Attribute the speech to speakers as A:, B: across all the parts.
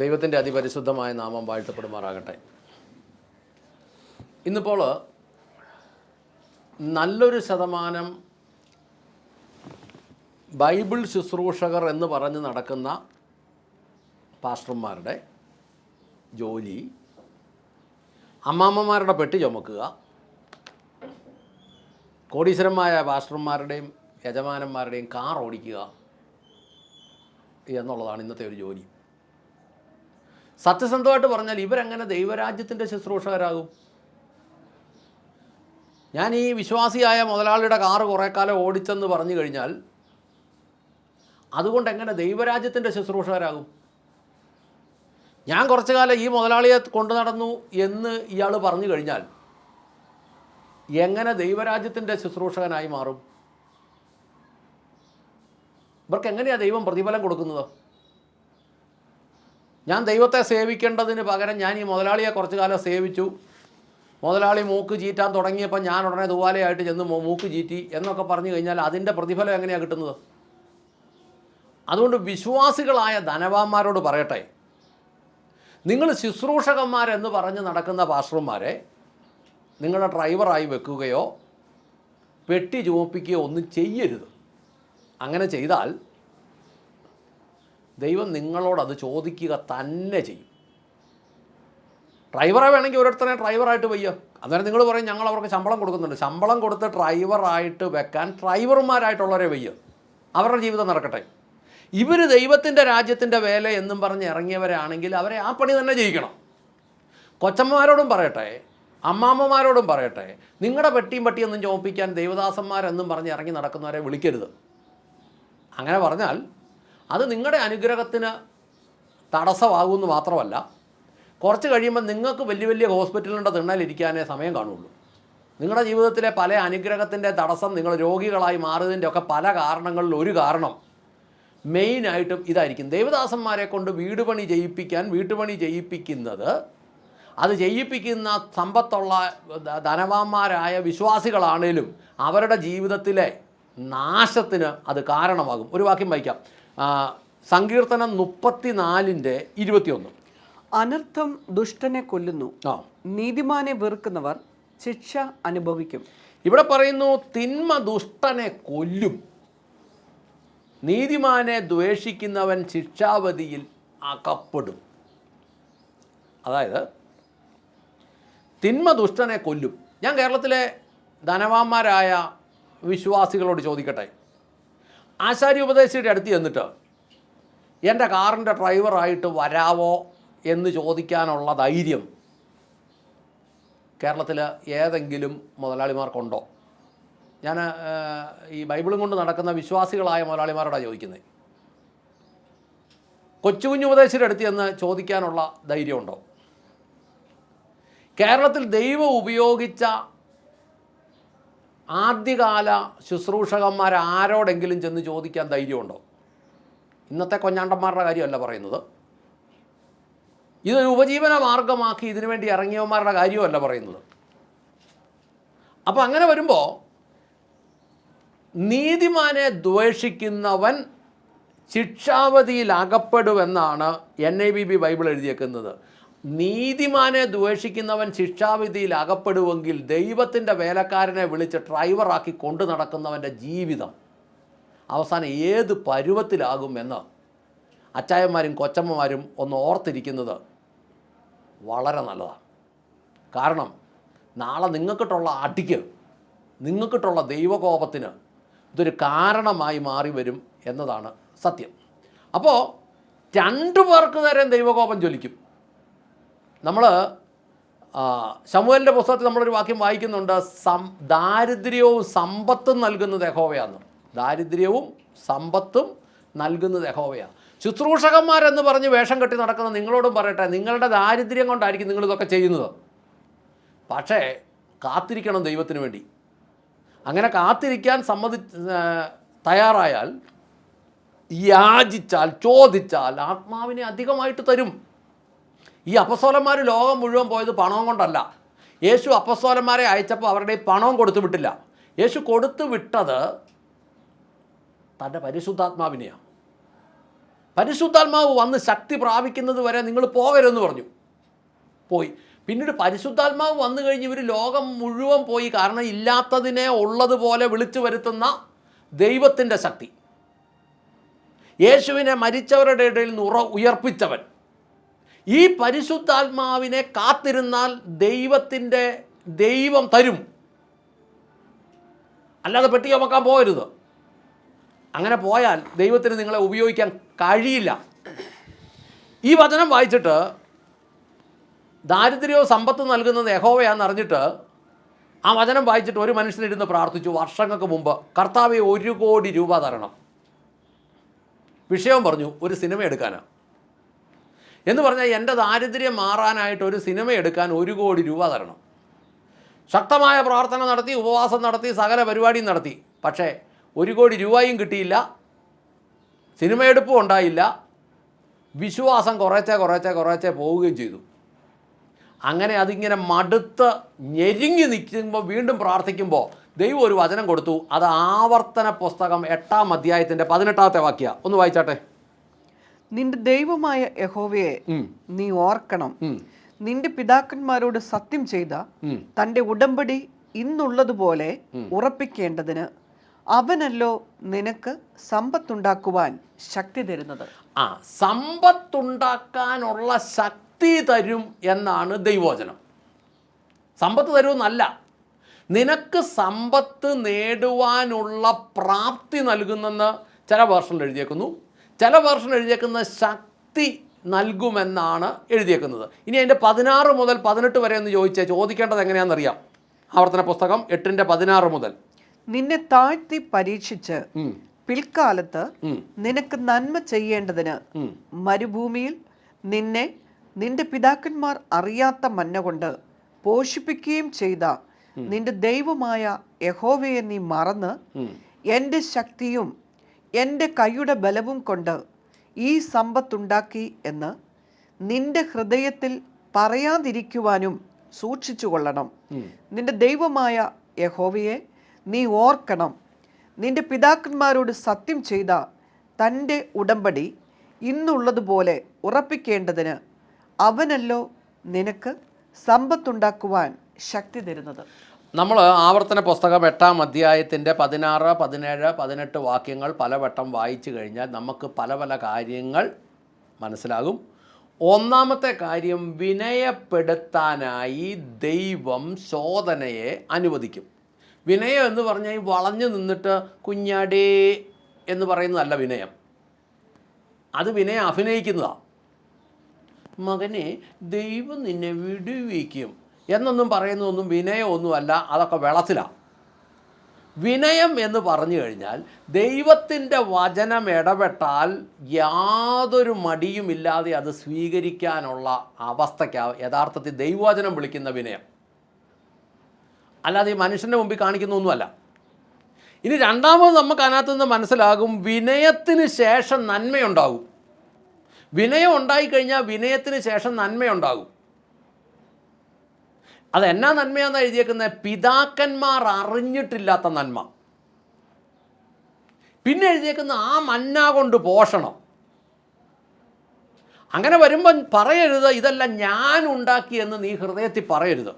A: ദൈവത്തിന്റെ അതിപരിശുദ്ധമായ നാമം വാഴ്ത്തപ്പെടുമാറാകട്ടെ. ഇന്നിപ്പോൾ നല്ലൊരു ശതമാനം ബൈബിൾ ശുശ്രൂഷകർ എന്ന് പറഞ്ഞ് നടക്കുന്ന പാസ്റ്റർമാരുടെ ജോലി അമ്മാമ്മമാരുടെ പെട്ടി ചുമക്കുക കോടീശ്വരന്മായ പാസ്റ്റർമാരുടെയും യജമാനന്മാരുടെയും കാർ ഓടിക്കുക എന്നുള്ളതാണ് ഇന്നത്തെ ഒരു ജോലി. സത്യസന്ധമായിട്ട് പറഞ്ഞാൽ ഇവരെങ്ങനെ ദൈവരാജ്യത്തിന്റെ ശുശ്രൂഷകരാകും. ഞാൻ ഈ വിശ്വാസിയായ മുതലാളിയുടെ കാറ് കുറേ കാലം ഓടിച്ചെന്ന് പറഞ്ഞു കഴിഞ്ഞാൽ അതുകൊണ്ട് എങ്ങനെ ദൈവരാജ്യത്തിന്റെ ശുശ്രൂഷകരാകും? ഞാൻ കുറച്ചു കാലം ഈ മുതലാളിയെ കൊണ്ടു നടന്നു എന്ന് ഇയാൾ പറഞ്ഞു കഴിഞ്ഞാൽ എങ്ങനെ ദൈവരാജ്യത്തിന്റെ ശുശ്രൂഷകനായി മാറും? ഇവർക്ക് എങ്ങനെയാണ് ദൈവം പ്രതിഫലം കൊടുക്കുന്നത്? ഞാൻ ദൈവത്തെ സേവിക്കേണ്ടതിന് പകരം ഞാൻ ഈ മുതലാളിയെ കുറച്ചു കാലം സേവിച്ചു. മുതലാളി മൂക്ക് ചീറ്റാൻ തുടങ്ങിയപ്പോൾ ഞാൻ ഉടനെ ദുവാലയായിട്ട് ചെന്ന് മൂക്ക് ചീറ്റി എന്നൊക്കെ പറഞ്ഞു കഴിഞ്ഞാൽ അതിന്റെ പ്രതിഫലം എങ്ങനെയാണ് കിട്ടുന്നത്? അതുകൊണ്ട് വിശ്വാസികളായ ധനവാന്മാരോട് പറയട്ടെ. നിങ്ങൾ ശുശ്രൂഷകന്മാരെന്ന് പറഞ്ഞ് നടക്കുന്ന പാസ്റ്റർമാരെ നിങ്ങളുടെ ഡ്രൈവറായി വെക്കുകയോ പെട്ടി ചുമപ്പിക്കുകയോ ഒന്നും ചെയ്യരുത്. അങ്ങനെ ചെയ്താൽ ദൈവം നിങ്ങളോടത് ചോദിക്കുക തന്നെ ചെയ്യും. ഡ്രൈവറെ വേണമെങ്കിൽ ഓരോരുത്തരെ ഡ്രൈവറായിട്ട് വയ്യ. അന്നേരം നിങ്ങൾ പറയും ഞങ്ങൾ അവർക്ക് ശമ്പളം കൊടുക്കുന്നുണ്ട്. ശമ്പളം കൊടുത്ത് ഡ്രൈവറായിട്ട് വെക്കാൻ ഡ്രൈവർമാരായിട്ടുള്ളവരെ വയ്യ. അവരുടെ ജീവിതം നടക്കട്ടെ. ഇവർ ദൈവത്തിന്റെ രാജ്യത്തിന്റെ വേല എന്നും പറഞ്ഞ് ഇറങ്ങിയവരാണെങ്കിൽ അവരെ ആ പണി തന്നെ ചെയ്യിക്കണം. കൊച്ചമ്മമാരോടും പറയട്ടെ അമ്മാമ്മമാരോടും പറയട്ടെ നിങ്ങളുടെ പെട്ടിയും പട്ടിയൊന്നും ചോപ്പിക്കാൻ ദൈവദാസന്മാരെന്നും പറഞ്ഞ് ഇറങ്ങി നടക്കുന്നവരെ വിളിക്കരുത്. അങ്ങനെ പറഞ്ഞാൽ അത് നിങ്ങളുടെ അനുഗ്രഹത്തിന് തടസ്സമാകുമെന്ന് മാത്രമല്ല കുറച്ച് കഴിയുമ്പോൾ നിങ്ങൾക്ക് വലിയ വലിയ ഹോസ്പിറ്റലിന്റെ തിണ്ണലിരിക്കാനേ സമയം കാണുള്ളൂ. നിങ്ങളുടെ ജീവിതത്തിലെ പല അനുഗ്രഹത്തിന്റെ തടസ്സം നിങ്ങൾ രോഗികളായി മാറിയതിന്റെ ഒക്കെ പല കാരണങ്ങളിൽ ഒരു കാരണം മെയിനായിട്ടും ഇതായിരിക്കും. ദേവദാസന്മാരെ കൊണ്ട് വീട് പണി ചെയ്യിപ്പിക്കാൻ വീട്ടുപണി ചെയ്യിപ്പിക്കുന്നത് അത് ചെയ്യിപ്പിക്കുന്ന സമ്പത്തുള്ള ധനവാന്മാരായ വിശ്വാസികളാണേലും അവരുടെ ജീവിതത്തിലെ നാശത്തിന് അത് കാരണമാകും. ഒരു വാക്യം വായിക്കാം. സങ്കീർത്തനം മുപ്പത്തിനാലിന്റെ ഇരുപത്തിയൊന്ന്.
B: അനർത്ഥം ദുഷ്ടനെ കൊല്ലുന്നു.
A: ആ.
B: നീതിമാനെ വെറുക്കുന്നവർ ശിക്ഷ അനുഭവിക്കും.
A: ഇവിടെ പറയുന്നു തിന്മ ദുഷ്ടനെ കൊല്ലും. നീതിമാനെ ദ്വേഷിക്കുന്നവൻ ശിക്ഷാവധിയിൽ അകപ്പെടും. അതായത് തിന്മ ദുഷ്ടനെ കൊല്ലും. ഞാൻ കേരളത്തിലെ ധനവാന്മാരായ വിശ്വാസികളോട് ചോദിക്കട്ടെ. ആശാരി ഉപദേശിയുടെ അടുത്ത് ചെന്നിട്ട് എന്റെ കാറിന്റെ ഡ്രൈവറായിട്ട് വരാവോ എന്ന് ചോദിക്കാനുള്ള ധൈര്യം കേരളത്തിൽ ഏതെങ്കിലും മുതലാളിമാർക്കുണ്ടോ? ഞാൻ ഈ ബൈബിളും കൊണ്ട് നടക്കുന്ന വിശ്വാസികളായ മുതലാളിമാരോടാണ് ചോദിക്കുന്നത്. കൊച്ചു കുഞ്ഞു ഉപദേശിയുടെ അടുത്ത് ചെന്ന് ചോദിക്കാനുള്ള ധൈര്യമുണ്ടോ? കേരളത്തിൽ ദൈവം ഉപയോഗിച്ച ആദ്യകാല ശുശ്രൂഷകന്മാർ ആരോടെങ്കിലും ചെന്ന് ചോദിക്കാൻ ധൈര്യമുണ്ടോ? ഇന്നത്തെ കൊഞ്ഞാണ്ടന്മാരുടെ കാര്യമല്ല പറയുന്നത്. ഇതൊരു ഉപജീവന മാർഗമാക്കി ഇതിനു വേണ്ടി ഇറങ്ങിയവന്മാരുടെ കാര്യമല്ല പറയുന്നത്. അപ്പോൾ അങ്ങനെ വരുമ്പോൾ നീതിമാനെ ദ്വേഷിക്കുന്നവൻ ശിക്ഷാവധിയിൽ അകപ്പെടുമെന്നാണ് N I B B Bible എഴുതിയേക്കുന്നത്. നീതിമാനെ ദ്വേഷിക്കുന്നവൻ ശിക്ഷാവിധിയിൽ അകപ്പെടുവെങ്കിൽ ദൈവത്തിന്റെ വേലക്കാരനെ വിളിച്ച് ഡ്രൈവറാക്കി കൊണ്ടു നടക്കുന്നവന്റെ ജീവിതം അവസാനം ഏത് പരുവത്തിലാകുമെന്ന് അച്ചായന്മാരും കൊച്ചമ്മമാരും ഒന്ന് ഓർത്തിരിക്കുന്നത് വളരെ നല്ലതാണ്. കാരണം നാളെ നിങ്ങൾക്കിട്ടുള്ള അടിക്ക് നിങ്ങൾക്കിട്ടുള്ള ദൈവകോപത്തിന് ഇതൊരു കാരണമായി മാറി വരും എന്നതാണ് സത്യം. അപ്പോൾ രണ്ടു പേർക്ക് നേരം ദൈവകോപം ജ്വലിക്കും. നമ്മൾ ശമുവലിന്റെ പുസ്തകത്തിൽ നമ്മളൊരു വാക്യം വായിക്കുന്നുണ്ട് സം ദാരിദ്ര്യവും സമ്പത്തും നൽകുന്നത് യഹോവയാന്ന്. ദാരിദ്ര്യവും സമ്പത്തും നൽകുന്നത് യഹോവയാണ്. ശുശ്രൂഷകന്മാരെന്ന് പറഞ്ഞ് വേഷം കെട്ടി നടക്കുന്ന നിങ്ങളോടും പറയട്ടെ നിങ്ങളുടെ ദാരിദ്ര്യം കൊണ്ടായിരിക്കും നിങ്ങളിതൊക്കെ ചെയ്യുന്നത്. പക്ഷേ കാത്തിരിക്കണം ദൈവത്തിന് വേണ്ടി. അങ്ങനെ കാത്തിരിക്കാൻ സമ്മതി തയ്യാറായാൽ യാചിച്ചാൽ ചോദിച്ചാൽ ആത്മാവിനെ അധികമായിട്ട് തരും. ഈ അപ്പസ്വലന്മാർ ലോകം മുഴുവൻ പോയത് പണവും കൊണ്ടല്ല. യേശു അപ്പസ്തോലന്മാരെ അയച്ചപ്പോൾ അവരുടെ പണവും കൊടുത്തു വിട്ടില്ല. യേശു കൊടുത്തു വിട്ടത് തന്റെ പരിശുദ്ധാത്മാവിനെയാണ് പരിശുദ്ധാത്മാവ് വന്ന് ശക്തി പ്രാപിക്കുന്നത് വരെ നിങ്ങൾ പോകരുതെന്ന് പറഞ്ഞു. പോയി. പിന്നീട് പരിശുദ്ധാത്മാവ് വന്നു കഴിഞ്ഞ് ഇവർ ലോകം മുഴുവൻ പോയി. കാരണം ഇല്ലാത്തതിനെ ഉള്ളതുപോലെ വിളിച്ചു വരുത്തുന്ന ദൈവത്തിന്റെ ശക്തി. യേശുവിനെ മരിച്ചവരുടെ ഇടയിൽ നിന്ന് ഉറ ഉയർപ്പിച്ചവൻ. ഈ പരിശുദ്ധാത്മാവിനെ കാത്തിരുന്നാൽ ദൈവത്തിന്റെ ദൈവം തരും. അല്ലാതെ പെട്ടി ചുമക്കാൻ പോകരുത്. അങ്ങനെ പോയാൽ ദൈവത്തിന് നിങ്ങളെ ഉപയോഗിക്കാൻ കഴിയില്ല. ഈ വചനം വായിച്ചിട്ട് ദാരിദ്ര്യവും സമ്പത്ത് നൽകുന്നത് യഹോവയാണെന്ന് അറിഞ്ഞിട്ട് ആ വചനം വായിച്ചിട്ട് ഒരു മനുഷ്യനിരുന്ന് പ്രാർത്ഥിച്ചു വർഷങ്ങൾക്ക് മുമ്പ്. കർത്താവെ ഒരു കോടി രൂപ തരണം. വിഷയം പറഞ്ഞു ഒരു സിനിമ എടുക്കാനാണ്. എന്ന് പറഞ്ഞാൽ എന്റെ ദാരിദ്ര്യം മാറാനായിട്ട് ഒരു സിനിമ എടുക്കാൻ ഒരു കോടി രൂപ തരണം. ശക്തമായ പ്രാർത്ഥന നടത്തി ഉപവാസം നടത്തി സകല പരിപാടിയും നടത്തി. പക്ഷേ ഒരു കോടി രൂപയും കിട്ടിയില്ല. സിനിമയെടുപ്പും ഉണ്ടായില്ല. വിശ്വാസം കുറേച്ചെ കുറേച്ചെ കുറേച്ചെ പോവുകയും ചെയ്തു. അങ്ങനെ അതിങ്ങനെ മടുത്ത് ഞെരുങ്ങി നിൽക്കുമ്പോൾ വീണ്ടും പ്രാർത്ഥിക്കുമ്പോൾ ദൈവം ഒരു വചനം കൊടുത്തു. അത് ആവർത്തന പുസ്തകം എട്ടാം അധ്യായത്തിന്റെ പതിനെട്ടാമത്തെ വാക്യ. ഒന്ന് വായിച്ചാട്ടെ?
B: നിന്റെ ദൈവമായ യഹോവയെ നീ ഓർക്കണം. നിന്റെ പിതാക്കന്മാരോട് സത്യം ചെയ്ത തന്റെ ഉടമ്പടി ഇന്നുള്ളതുപോലെ ഉറപ്പിക്കേണ്ടതിന് അവനല്ലോ നിനക്ക് സമ്പത്തുണ്ടാക്കുവാൻ ശക്തി തരുന്നത്.
A: ആ സമ്പത്തുണ്ടാക്കാനുള്ള ശക്തി തരും എന്നാണ് ദൈവവചനം. സമ്പത്ത് തരുമെന്നല്ല. നിനക്ക് സമ്പത്ത് നേടുവാനുള്ള പ്രാപ്തി നൽകുന്നെന്ന് ചില വേർഷനിൽ എഴുതിയേക്കുന്നു. ചില വേർഷൻ എഴുതിയേക്കുന്ന ശക്തി നൽകുമെന്നാണ് എഴുതിയേക്കുന്നത്. ഇനി അതിന്റെ പതിനാറ് മുതൽ പതിനെട്ട് വരെ എന്ന് ചോദിച്ചാൽ ചോദിക്കേണ്ടത് എങ്ങനെയാണെന്നറിയാം. ആവർത്തന പുസ്തകം എട്ടിന്റെ പതിനാറ് മുതൽ.
B: നിന്നെ താഴ്ത്തി പരീക്ഷിച്ച് പിൽക്കാലത്ത് നിനക്ക് നന്മ ചെയ്യേണ്ടതിന് മരുഭൂമിയിൽ നിന്നെ നിന്റെ പിതാക്കന്മാർ അറിയാത്ത മന്ന കൊണ്ട് പോഷിപ്പിക്കുകയും ചെയ്ത നിന്റെ ദൈവമായ യഹോവയെ നീ മറന്ന്. എന്റെ ശക്തിയും എന്റെ കൈയുടെ ബലവും കൊണ്ട് ഈ സമ്പത്തുണ്ടാക്കി എന്ന് നിന്റെ ഹൃദയത്തിൽ പറയാതിരിക്കുവാനും സൂക്ഷിച്ചു കൊള്ളണം നിന്റെ ദൈവമായ യഹോവയെ നീ ഓർക്കണം. നിന്റെ പിതാക്കന്മാരോട് സത്യം ചെയ്ത തന്റെ ഉടമ്പടി ഇന്നുള്ളതുപോലെ ഉറപ്പിക്കേണ്ടതിന് അവനല്ലോ നിനക്ക് സമ്പത്തുണ്ടാക്കുവാൻ ശക്തി തരുന്നത്.
A: നമ്മൾ ആവർത്തന പുസ്തകം എട്ടാം അധ്യായത്തിന്റെ പതിനാറ് പതിനേഴ് പതിനെട്ട് വാക്യങ്ങൾ പലവട്ടം വായിച്ചു കഴിഞ്ഞാൽ നമുക്ക് പല പല കാര്യങ്ങൾ മനസ്സിലാകും. ഒന്നാമത്തെ കാര്യം വിനയപ്പെടുത്താനായി ദൈവം ശോധനയെ അനുവദിക്കും. വിനയം എന്ന് പറഞ്ഞാൽ ഈ വളഞ്ഞു നിന്നിട്ട് കുഞ്ഞാടേ എന്ന് പറയുന്നതല്ല വിനയം. അത് വിനയം അഭിനയിക്കുന്നതാണ് മകനെ ദൈവം നിന്നെ വിടുവിക്കും. എന്നൊന്നും പറയുന്നതൊന്നും വിനയമൊന്നുമല്ല അതൊക്കെ വെള്ളത്തിലാണ് വിനയം എന്ന് പറഞ്ഞു കഴിഞ്ഞാൽ ദൈവത്തിന്റെ വചനം ഇടപെട്ടാൽ യാതൊരു മടിയുമില്ലാതെ അത് സ്വീകരിക്കാനുള്ള അവസ്ഥയ്ക്കാണ് യഥാർത്ഥത്തിൽ ദൈവവചനം വിളിക്കുന്ന വിനയം. അല്ലാതെ ഈ മനുഷ്യന്റെ മുമ്പിൽ കാണിക്കുന്നൊന്നുമല്ല. ഇനി രണ്ടാമത് നമുക്ക് അതിനകത്ത് നിന്ന് മനസ്സിലാകും വിനയത്തിന് ശേഷം നന്മയുണ്ടാകും. വിനയം ഉണ്ടായിക്കഴിഞ്ഞാൽ വിനയത്തിന് ശേഷം നന്മയുണ്ടാകും. അത് എന്നാ നന്മയാണെന്ന് എഴുതിയേക്കുന്നത് പിതാക്കന്മാർ അറിഞ്ഞിട്ടില്ലാത്ത നന്മ. പിന്നെ എഴുതിയേക്കുന്ന ആ മന്ന കൊണ്ട് പോഷണം. അങ്ങനെ വരുമ്പം പറയരുത് ഇതല്ല ഞാൻ ഉണ്ടാക്കിയെന്ന് നീ ഹൃദയത്തിൽ പറയരുത്.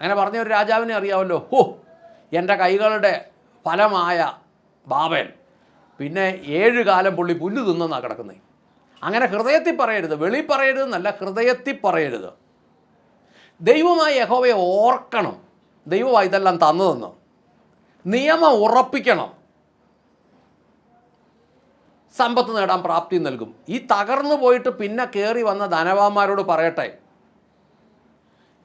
A: അങ്ങനെ പറഞ്ഞ ഒരു രാജാവിനെ അറിയാമല്ലോ ഹോ എന്റെ കൈകളുടെ ഫലമായ ബാബൻ പിന്നെ ഏഴ് കാലം പുള്ളി പുല്ല് തിന്നാ കിടക്കുന്നത് അങ്ങനെ ഹൃദയത്തിൽ പറയരുത് വെളി പറയരുതെന്നല്ല ഹൃദയത്തിൽ പറയരുത്. ദൈവമായ യഹോവയെ ഓർക്കണം. ദൈവമായി ഇതെല്ലാം തന്നതെന്ന്. നിയമം ഉറപ്പിക്കണം. സമ്പത്ത് നേടാൻ പ്രാപ്തി നൽകും. ഈ തകർന്നു പോയിട്ട് പിന്നെ കയറി വന്ന ധനവാന്മാരോട് പറയട്ടെ.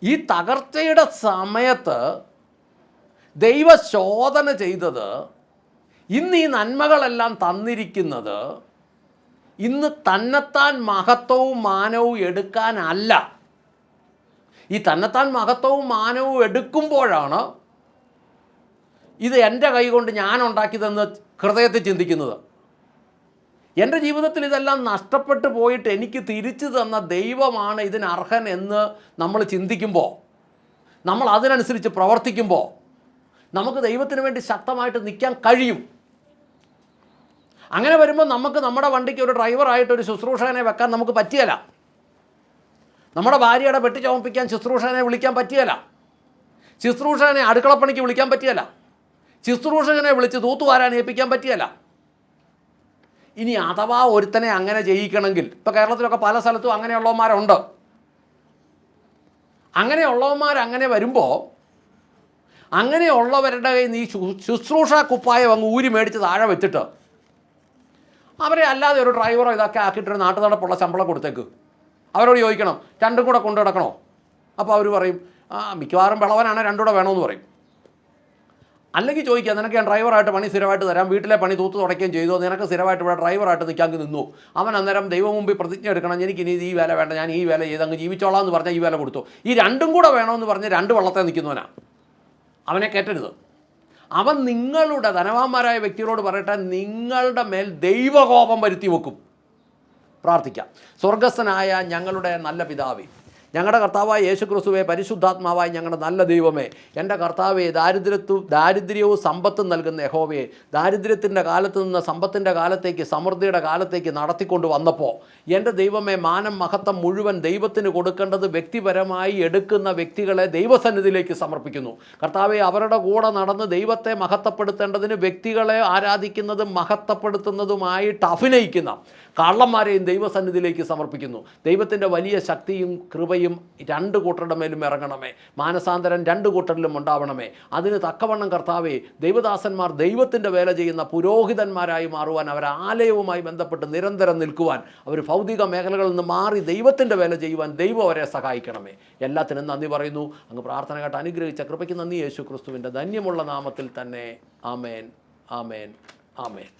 A: ഈ തകർച്ചയുടെ സമയത്ത് ദൈവശോധന ചെയ്തത് ഇന്ന് ഈ നന്മകളെല്ലാം തന്നിരിക്കുന്നത് ഇന്ന് തന്നെത്താൻ മഹത്വവും മാനവും എടുക്കാനല്ല. ഈ തന്നെത്താൻ മഹത്വവും മാനവും എടുക്കുമ്പോഴാണ് ഇത് എന്റെ കൈ കൊണ്ട് ഞാൻ ഉണ്ടാക്കിയതെന്ന് ഹൃദയത്തിൽ ചിന്തിക്കുന്നത്. എന്റെ ജീവിതത്തിൽ ഇതെല്ലാം നഷ്ടപ്പെട്ടു പോയിട്ട് എനിക്ക് തിരിച്ചു തന്ന ദൈവമാണ് ഇതിന് അർഹൻ എന്ന് നമ്മൾ ചിന്തിക്കുമ്പോൾ നമ്മൾ അതിനനുസരിച്ച് പ്രവർത്തിക്കുമ്പോൾ നമുക്ക് ദൈവത്തിന് വേണ്ടി ശക്തമായിട്ട് നിൽക്കാൻ കഴിയും. അങ്ങനെ വരുമ്പോൾ നമുക്ക് നമ്മുടെ വണ്ടിക്ക് ഒരു ഡ്രൈവറായിട്ട് ഒരു ശുശ്രൂഷകനെ വെക്കാൻ നമുക്ക് പറ്റിയല്ല നമ്മുടെ ഭാര്യയുടെ വെട്ടി ചുമപ്പിക്കാൻ ശുശ്രൂഷകനെ വിളിക്കാൻ പറ്റിയല്ല. ശുശ്രൂഷകനെ അടുക്കളപ്പണിക്ക് വിളിക്കാൻ പറ്റിയല്ല. ശുശ്രൂഷകനെ വിളിച്ച് തൂത്തുവാരാൻ ഏൽപ്പിക്കാൻ പറ്റിയല്ല. ഇനി അഥവാ ഒരുത്തനെ അങ്ങനെ ചെയ്യിക്കണമെങ്കിൽ ഇപ്പോൾ കേരളത്തിലൊക്കെ പല സ്ഥലത്തും അങ്ങനെയുള്ളവന്മാരുണ്ട്. അങ്ങനെയുള്ളവന്മാർ അങ്ങനെ വരുമ്പോൾ അങ്ങനെയുള്ളവരുടെ കയ്യിൽ നിന്ന് ഈ ശുശ്രൂഷ കുപ്പായം അങ്ങ് ഊരി മേടിച്ച് താഴെ വെച്ചിട്ട് അവരെ അല്ലാതെ ഒരു ഡ്രൈവറോ ഇതൊക്കെ ആക്കിയിട്ടൊരു നാട്ടു നടപ്പുള്ള ശമ്പളം കൊടുത്തേക്ക്. അവരോട് ചോദിക്കണം രണ്ടും കൂടെ കൊണ്ടു കിടക്കണോ അപ്പോൾ അവർ പറയും ആ മിക്കവാറും വിളവനാണ് രണ്ടും കൂടെ വേണമെന്ന് പറയും. അല്ലെങ്കിൽ ചോദിക്കുക നിനക്ക് ഞാൻ ഡ്രൈവറായിട്ട് പണി സ്ഥിരമായിട്ട് തരാം വീട്ടിലെ പണി തൂത്ത് തുടയ്ക്കുകയും ചെയ്തു നിനക്ക് സ്ഥിരമായിട്ട് ഇവിടെ ഡ്രൈവറായിട്ട് നിൽക്കാൻ നിന്നു. അവൻ അന്നേരം ദൈവം മുമ്പിൽ പ്രതിജ്ഞ എടുക്കണം എനിക്ക് ഇനി ഈ വേല വേണ്ട ഞാൻ ഈ വേല ചെയ്ത് അങ്ങ് ജീവിച്ചോളാം എന്ന് പറഞ്ഞാൽ ഈ വേല കൊടുത്തു. ഈ രണ്ടും കൂടെ വേണമെന്ന് പറഞ്ഞ് രണ്ട് വള്ളത്തെ നിൽക്കുന്നവനാണ് അവനെ കേട്ടരുത് അവൻ നിങ്ങളുടെ ധനവാന്മാരായ വ്യക്തികളോട് പറയട്ടെ നിങ്ങളുടെ മേൽ ദൈവകോപം വരുത്തി വെക്കും. പ്രാർത്ഥിക്കാം. സ്വർഗസ്ഥനായ ഞങ്ങളുടെ നല്ല പിതാവേ ഞങ്ങളുടെ കർത്താവായ യേശു ക്രിസ്തുവെ പരിശുദ്ധാത്മാവായി ഞങ്ങളുടെ നല്ല ദൈവമേ എന്റെ കർത്താവെ ദാരിദ്ര്യത്വം ദാരിദ്ര്യവും സമ്പത്തും നൽകുന്ന യഹോവയെ ദാരിദ്ര്യത്തിന്റെ കാലത്ത് നിന്ന് സമ്പത്തിന്റെ കാലത്തേക്ക് സമൃദ്ധിയുടെ കാലത്തേക്ക് നടത്തിക്കൊണ്ട് വന്നപ്പോൾ എന്റെ ദൈവമേ മാനം മഹത്വം മുഴുവൻ ദൈവത്തിന് കൊടുക്കേണ്ടത് വ്യക്തിപരമായി എടുക്കുന്ന വ്യക്തികളെ ദൈവസന്നിധിയിലേക്ക് സമർപ്പിക്കുന്നു. കർത്താവെ അവരുടെ കൂടെ നടന്ന് ദൈവത്തെ മഹത്വപ്പെടുത്തേണ്ടതിന് വ്യക്തികളെ ആരാധിക്കുന്നതും മഹത്വപ്പെടുത്തുന്നതുമായിട്ട് അഭിനയിക്കുന്ന കള്ളന്മാരെയും ദൈവസന്നിധിയിലേക്ക് സമർപ്പിക്കുന്നു. ദൈവത്തിന്റെ വലിയ ശക്തിയും കൃപയും രണ്ട് കൂട്ടരുടെ മേലും ഇറങ്ങണമേ. മാനസാന്തരം രണ്ട് കൂട്ടരിലും ഉണ്ടാവണമേ. അതിന് തക്കവണ്ണം കർത്താവേ ദൈവദാസന്മാർ ദൈവത്തിന്റെ വേല ചെയ്യുന്ന പുരോഹിതന്മാരായി മാറുവാൻ അവർ ആലയവുമായി ബന്ധപ്പെട്ട് നിരന്തരം നിൽക്കുവാൻ അവർ ഭൗതിക മേഖലകളിൽ നിന്ന് മാറി ദൈവത്തിന്റെ വേല ചെയ്യുവാൻ ദൈവം അവരെ സഹായിക്കണമേ. എല്ലാത്തിനും നന്ദി പറയുന്നു. അങ്ങ് പ്രാർത്ഥന കേട്ട് അനുഗ്രഹിച്ച കൃപയ്ക്ക് നന്ദി. യേശു ക്രിസ്തുവിന്റെ ധന്യമുള്ള നാമത്തിൽ തന്നെ ആമേൻ. ആമേൻ. ആമേൻ.